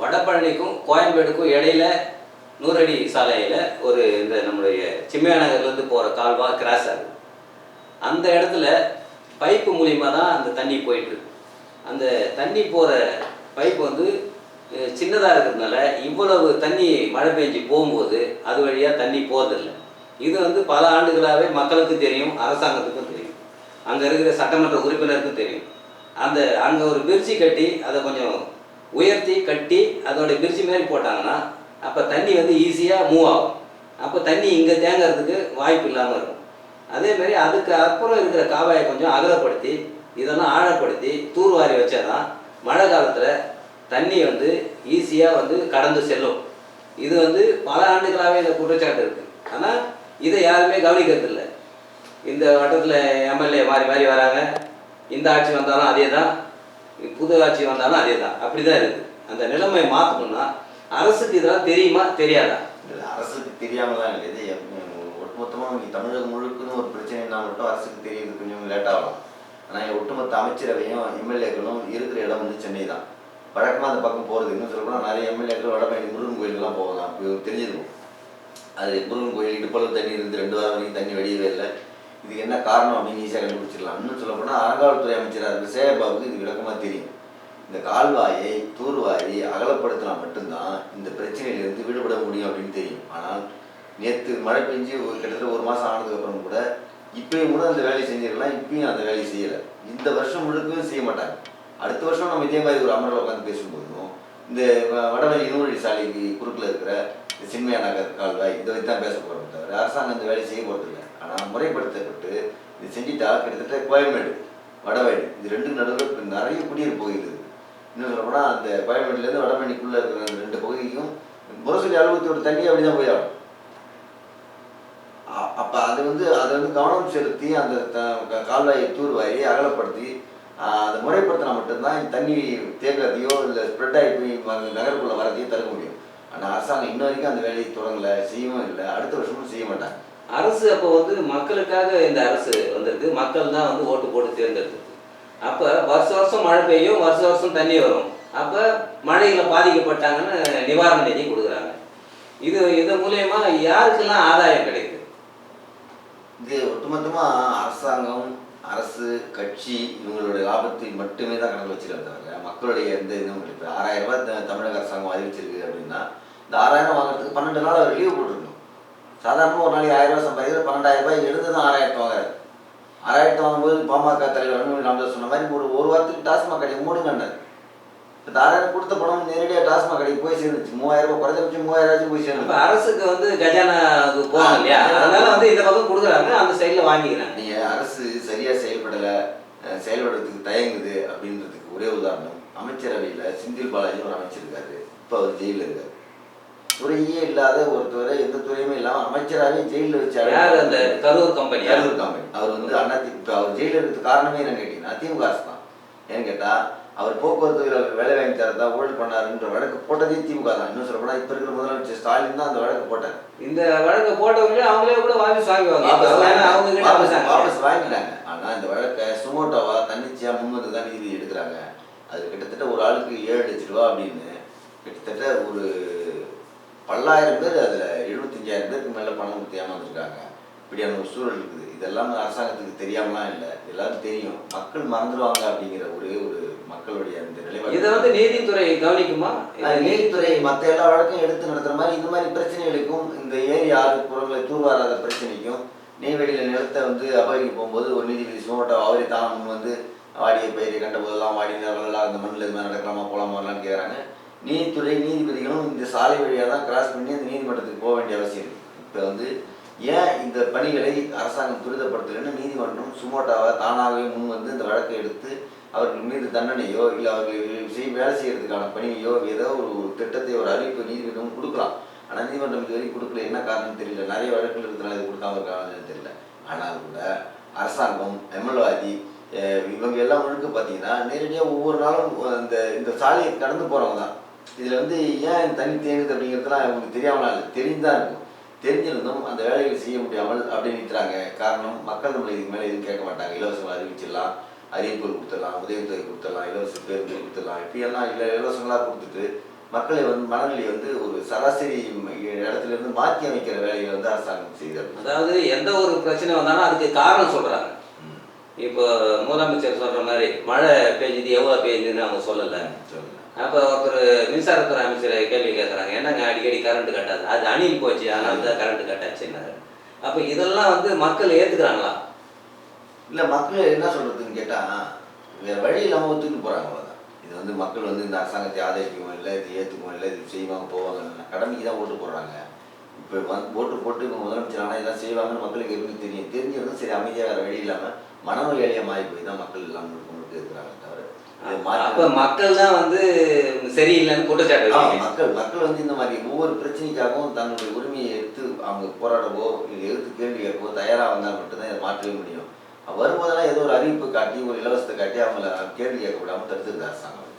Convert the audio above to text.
வடபழனிக்கும் கோயம்பேடுக்கும் இடையில நூறடி சாலையில் ஒரு இந்த நம்மளுடைய சிம்மையா நகர்லேருந்து போகிற கால்வா கிராஸ் ஆகுது. அந்த இடத்துல பைப்பு மூலிமா தான் அந்த தண்ணி போயிட்டுருக்கு அந்த தண்ணி போகிற பைப் வந்து சின்னதாக இருக்கிறதுனால இவ்வளவு தண்ணி மழை பெஞ்சு போகும்போது அது வழியாக தண்ணி போகிறதில்ல இது வந்து பல ஆண்டுகளாகவே மக்களுக்கு தெரியும் அரசாங்கத்துக்கும் தெரியும். அங்கே இருக்கிற சட்டமன்ற உறுப்பினருக்கும் தெரியும். அந்த அங்கே ஒரு பிரிட்ஜி கட்டி அதை கொஞ்சம் உயர்த்தி கட்டி அதோட பிரிட்ஜி மாரி போட்டாங்கன்னா அப்போ தண்ணி வந்து ஈஸியாக மூவ் ஆகும். அப்போ தண்ணி இங்கே தேங்கிறதுக்கு வாய்ப்பு இல்லாமல் இருக்கும். அதேமாரி அதுக்கு அப்புறம் இருக்கிற காவாயை கொஞ்சம் அகலப்படுத்தி இதெல்லாம் ஆழப்படுத்தி தூர்வாரி வச்சாதான் மழை காலத்தில் தண்ணி வந்து ஈஸியாக வந்து கடந்து செல்லும். இது வந்து பல ஆண்டுகளாகவே இந்த குற்றச்சாட்டு இருக்குது ஆனால் இதை யாருமே கவனிக்கிறதில்ல. இந்த வட்டத்தில் எம்எல்ஏ மாறி மாறி வராங்க. இந்த ஆட்சி வந்தாலும் அதே தான் புது ஆட்சி வந்தாலும் அதே தான் அப்படி தான் இருக்குது அந்த நிலைமையை மாற்றணும்னா அரசுக்கு இதெல்லாம் தெரியுமா தெரியாதா? அரசுக்கு தெரியாமல் இல்லை. இது ஒட்டுமொத்தமாக இங்கே தமிழகம் முழுக்குன்னு ஒரு பிரச்சனைனா மட்டும் அரசுக்கு தெரியுது கொஞ்சம் லேட்டாகலாம் ஆனால் ஒட்டுமொத்த அமைச்சரவையும் எம்எல்ஏக்களும் இருக்கிற இடம் வந்து சென்னை தான். வழக்கமாக அந்த பக்கம் போகிறது இன்னும் சொல்லப்போனால் நிறைய எம்எல்ஏக்கள் வடபழனி முருகன் கோயிலுக்கெல்லாம் போவாங்க தெரிஞ்சிருக்கும். அது முருகன் கோயில் இடுப்பளவு தண்ணி இருந்து ரெண்டு வாரம் வரைக்கும் தண்ணி வெளியவே இல்லை. இதுக்கு என்ன காரணம் அப்படின்னு ஈஸியாக கண்டுபிடிச்சிடலாம் இன்னும் சொல்லப்போனால் அறங்காவல்துறை அமைச்சராக இருக்கிற சேகர்பாபுக்கு இது விளக்கமாக தெரியும். இந்த கால்வாயை தூர்வாரி அகலப்படுத்தினா மட்டும்தான் இந்த பிரச்சனையிலிருந்து விடுபட முடியும் அப்படின்னு தெரியும். ஆனால் நேற்று மழை பெஞ்சு ஒரு கிட்டத்தட்ட ஒரு மாதம் ஆனதுக்கப்புறம் கூட இப்பயும் கூட அந்த வேலையை செஞ்சிருக்கலாம் இப்பயும் அந்த வேலையை செய்யலை. இந்த வருஷம் முழுக்கவும் செய்ய மாட்டாங்க. அடுத்த வருஷம் நம்ம இதே மாதிரி ஒரு அமரில் உட்காந்து பேசும்போதும் இந்த வடவழி நூறடி சாலைக்கு குறுக்கில் இருக்கிற இந்த நகர் கால்வாய் இதை வச்சு தான் பேச போகிறோம் தவிர அரசாங்கம் இந்த வேலையை செய்ய போகிறது இல்லை ஆனால் முறைப்படுத்தப்பட்டு இது செஞ்சுட்டா கிட்டத்தட்ட கோயம்பேடு வடவேடு இது ரெண்டு நடுவில் நிறைய குடியிருப்பு பகுதி இருக்குது இன்னும் சொல்லப்போனால் அந்த கோயம்பேடுலேருந்து வடபழனிக்குள்ளே இருக்கிற அந்த ரெண்டு பகுதிக்கும் முரசொலி அலுவலகத்தோட தண்ணி அப்படி தான் போய் ஆகும் அது வந்து அதை வந்து கவனம் செலுத்தி அந்த த- க- கால்வாயை தூர்வாயை அகலப்படுத்தி அதை முறைப்படுத்தினா மட்டும்தான் தண்ணி தேக்கிறதையோ இல்லை ஸ்ப்ரெட் ஆகி போய் நகருக்குள்ளே வரதையோ தடுக்க முடியும். ஆனால் அரசாங்கம் இன்ன வரைக்கும் அந்த வேலையை தொடங்கலை செய்யவும் இல்லை. அடுத்த வருஷமும் செய்ய மாட்டாங்க. அரசு அப்போ வந்து மக்களுக்காக இந்த அரசு வந்திருக்கு. மக்கள் தான் வந்து ஓட்டு போட்டு தேர்ந்தெடுத்து. அப்போ வருஷ வருஷம் மழை பெய்யும் வருஷ வருஷம் தண்ணி வரும். அப்போ மழையில் பாதிக்கப்பட்டாங்கன்னு நிவாரண நிதி கொடுக்குறாங்க. இது இது மூலயமா யாருக்கெல்லாம் ஆதாயம் கிடைக்குது? இது ஒட்டுமொத்தமாக அரசாங்கம் அரசு கட்சி இவங்களுடைய லாபத்தை மட்டுமே தான் கணக்கு வச்சிருக்க மக்களுடைய எந்த இதுவும் இல்லை ஆறாயிரம் ரூபாய் த- தமிழக அரசாங்கம் அறிவிச்சிருக்கு அப்படின்னா இந்த ஆறாயிரம் வாங்குறதுக்கு பன்னெண்டு நாள் அவர் லீவு போட்டுருக்கணும். சாதாரணமாக ஒரு நாளைக்கு ஆயிரம் ரூபாய் சம்பாதிக்கிற பன்னெண்டாயிரம் ரூபாய் எடுத்து தான் ஆறாயிரத்து வாங்குறாரு. ஆறாயிரத்து வாங்கும்போது பாமக தலைவர் அன்புமணி ராமதாஸ் சொன்ன மாதிரி ஒரு ஒரு வாரத்துக்கு டாஸ்மாக் கடையை மூடுங்கன்னாரு. இப்போ ஆறாயிரம் கொடுத்த பணம் நேரடியாக டாஸ்மாக் கடைக்கு போய் சேர்ந்துச்சு மூவாயிரம் ரூபாய் குறைஞ்சபட்சம் மூவாயிரம் போய் சேர்ந்து அரசுக்கு வந்து கஜானாவுக்கு போகணும் இல்லையா? அதனால வந்து இந்த பக்கம் கொடுக்குறாங்க அந்த சைடில் வாங்கிக்கிறாங்க. நீங்க அரசு சரியா செயல்படல செயல்படுறதுக்கு தயங்குது அப்படின்றதுக்கு ஒரே உதாரணம். அமைச்சரவையில செந்தில் பாலாஜி ஒரு அமைச்சர் இருக்காரு. இப்ப அவர் ஜெயில இருக்காரு. துறையே இல்லாத ஒருத்தவரை எந்த துறையுமே இல்லாம அமைச்சராகவே ஜெயில வச்சு யார் அந்த கரூர் கம்பெனியா கரூர் கம்பெனி அவர் வந்து அண்ணா இப்போ அவர் ஜெயில இருக்கிறதுக்கு காரணமே என்னன்னு கேட்டீங்கன்னா திமுக அரசு தான். ஏன்னு கேட்டா அவர் போக்குவரத்து வேலை வாங்கி தரதா ஊழல் பண்ணாருன்ற வழக்கு போட்டதே திமுக தான். இன்னும் சொல்ல இப்ப இருக்கிற முதலமைச்சர் ஸ்டாலின் தான் அந்த வழக்கு போட்டார். இந்த வழக்கை போட்டவங்களே அவங்களே கூட வாபஸ் வாங்குவாங்க. வாபஸ் வாங்கி- வாங்கிட்டாங்க. ஆனா இந்த வழக்கை சுமோட்டோவா தன்னிச்சையா முன்வந்து தான் நீதி எடுக்கிறாங்க. அது கிட்டத்தட்ட ஒரு ஆளுக்கு ஏழு லட்ச ரூபா அப்படின்னு கிட்டத்தட்ட ஒரு பல்லாயிரம் பேர் அதுல எழுபத்தஞ்சாயிரம் பேருக்கு மேல பணம் கொடுத்து ஏமாந்துருக்காங்க. இப்படியான ஒரு சூழல் இருக்குது. இதெல்லாம் அரசாங்கத்துக்கு தெரியாமலாம் இல்லை. எல்லாரும் தெரியும். மக்கள் மறந்துடுவாங்க அப்படிங்கிற ஒரே ஒரு மக்களுடைய அந்த நிலைப்பாடு. இதை வந்து நீதித்துறை கவனிக்குமா? நீதித்துறை மற்ற எல்லா வழக்கும் எடுத்து நடத்துற மாதிரி இந்த மாதிரி பிரச்சனைகளுக்கும் இந்த ஏரி ஆறு புறங்களை தூர்வாராத பிரச்சனைக்கும் நெய்வேலியில நிலத்தை வந்து அபகரிக்க போகும்போது ஒரு நீதிபதி சுமோட்டோ அவரே தான் வந்து வாடிய பயிரை கண்ட போதெல்லாம் வாடி நிலவெல்லாம் அந்த மண்ணில் இது மாதிரி நடக்கலாமா போலாமா வரலான்னு கேட்குறாங்க நீதித்துறை நீதிபதிகளும் இந்த சாலை வழியாக தான் கிராஸ் பண்ணி அந்த நீதிமன்றத்துக்கு போக வேண்டிய அவசியம் இப்போ வந்து ஏன் இந்த பணிகளை அரசாங்கம் துரிதப்படுத்தலைன்னு நீதிமன்றம் சுமோட்டாவை தானாகவே முன் வந்து இந்த வழக்கை எடுத்து அவர்கள் மீது தண்டனையோ இல்லை அவர்கள் செய் வேலை செய்யறதுக்கான பணியோ ஏதோ ஒரு ஒரு திட்டத்தை ஒரு அறிவிப்பு நீதிமன்றம் கொடுக்கலாம். ஆனால் நீதிமன்றம் இது வரைக்கும் கொடுக்கல. என்ன காரணம் தெரியல. நிறைய வழக்குகள் இருக்கிறனால இது கொடுக்காம இருக்காங்கன்னு தெரியல. ஆனால் கூட அரசாங்கம் எம்எல்வாதி இவங்க எல்லாம் முழுக்க பார்த்தீங்கன்னா நேரடியாக ஒவ்வொரு நாளும் இந்த இந்த சாலையை கடந்து போகிறவங்க தான். இதில் வந்து ஏன் தண்ணி தேங்குது அப்படிங்கிறதுலாம் அவங்களுக்கு தெரியாமலாம் இல்லை? தெரிஞ்சுதான் இருக்கும். தெரிஞ்சிருந்தும் அந்த வேலைகளை செய்ய முடியாமல் அப்படி நிற்கிறாங்க காரணம் மக்கள் நம்மளை இதுக்கு மேலே எதுவும் கேட்க மாட்டாங்க. இலவசங்கள் அறிவிச்சிடலாம் அறிவிப்புகள் கொடுத்துடலாம் உதவித்தொகை கொடுத்துடலாம் இலவச பேருந்து கொடுத்துடலாம். இப்படியெல்லாம் இல்லை இலவசங்களாக கொடுத்துட்டு மக்களை வந்து மனநிலை வந்து ஒரு சராசரி இடத்துல இருந்து மாற்றி அமைக்கிற வேலையை வந்து அரசாங்கம் செய்தது அதாவது எந்த ஒரு பிரச்சனை வந்தாலும் அதுக்கு காரணம் சொல்றாங்க. இப்போ முதலமைச்சர் சொல்ற மாதிரி மழை பெய்ஞ்சுது எவ்வளோ பெய்யுதுன்னு அவங்க சொல்லலை. சொல்லுங்க. அப்போ ஒருத்தர் மின்சாரத்துறை அமைச்சர் கேள்வி கேட்குறாங்க என்னங்க அடிக்கடி கரண்ட் கட்டாது? அது அணில் போச்சு அதனால தான் கரண்ட் கட்டாச்சுன்னாரு. அப்போ இதெல்லாம் வந்து மக்கள் ஏற்றுக்கிறாங்களா இல்லை மக்கள் என்ன சொல்கிறதுன்னு கேட்டால் வேறு வழி இல்லாமல் ஒத்துக்கிட்டு போகிறாங்க அவ்வளோதான் இது வந்து மக்கள் வந்து இந்த அரசாங்கத்தை ஆதரிக்கவும் இல்லை இது ஏற்றுக்கவும் இல்லை இது செய்வாங்க போவாங்க கடமைக்கு தான் ஓட்டு போடுறாங்க. இப்போ வந்து ஓட்டு போட்டு இவங்க முதலமைச்சர் ஆனால் இதான் செய்வாங்கன்னு மக்களுக்கு எப்படி தெரியும்? தெரிஞ்சிருந்தும் சரி அமைதியாக வேறு வழி இல்லாமல் மனநோயாளியாக மாறி போய் தான் மக்கள் எல்லாம் முழுக்க முழுக்க இருக்கிறாங்க தவிர அப்போ மக்கள் தான் வந்து சரியில்லைன்னு குற்றச்சாட்டு மக்கள் மக்கள் வந்து இந்த மாதிரி ஒவ்வொரு பிரச்சனைக்காகவும் தன்னுடைய உரிமையை எடுத்து அவங்க போராடவோ இல்லை எடுத்து கேள்வி கேட்கவோ தயாராக வந்தால் மட்டும்தான் இதை மாற்றவே முடியும். வரும்போதெல்லாம் ஏதோ ஒரு அறிவிப்பு காட்டி ஒரு இலவசத்தை காட்டி அவங்கள கேள்வி கேட்க விடாமல் தடுத்துருது அரசாங்கம்.